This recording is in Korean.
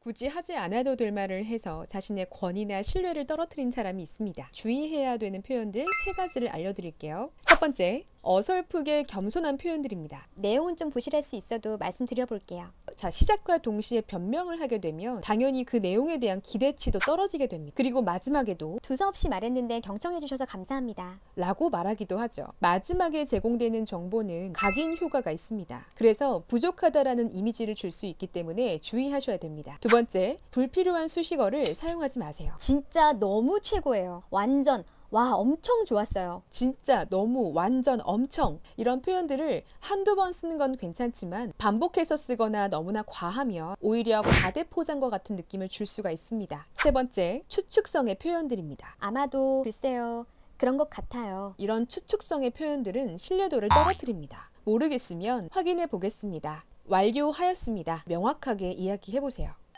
굳이 하지 않아도 될 말을 해서 자신의 권위나 신뢰를 떨어뜨린 사람이 있습니다. 주의해야 되는 표현들 세 가지를 알려드릴게요. 첫 번째, 어설프게 겸손한 표현들입니다. 내용은 좀 부실할 수 있어도 말씀드려볼게요. 자, 시작과 동시에 변명을 하게 되면 당연히 그 내용에 대한 기대치도 떨어지게 됩니다. 그리고 마지막에도 두서없이 말했는데 경청해주셔서 감사합니다. 라고 말하기도 하죠. 마지막에 제공되는 정보는 각인 효과가 있습니다. 그래서 부족하다라는 이미지를 줄 수 있기 때문에 주의하셔야 됩니다. 두 번째, 불필요한 수식어를 사용하지 마세요. 진짜 너무 최고예요. 완전 와 엄청 좋았어요. 진짜 너무 완전 엄청 이런 표현들을 한두 번 쓰는 건 괜찮지만 반복해서 쓰거나 너무나 과하면 오히려 과대 포장과 같은 느낌을 줄 수가 있습니다. 세 번째, 추측성의 표현들입니다. 아마도 글쎄요 그런 것 같아요. 이런 추측성의 표현들은 신뢰도를 떨어뜨립니다. 모르겠으면 확인해 보겠습니다. 완료하였습니다. 명확하게 이야기해 보세요.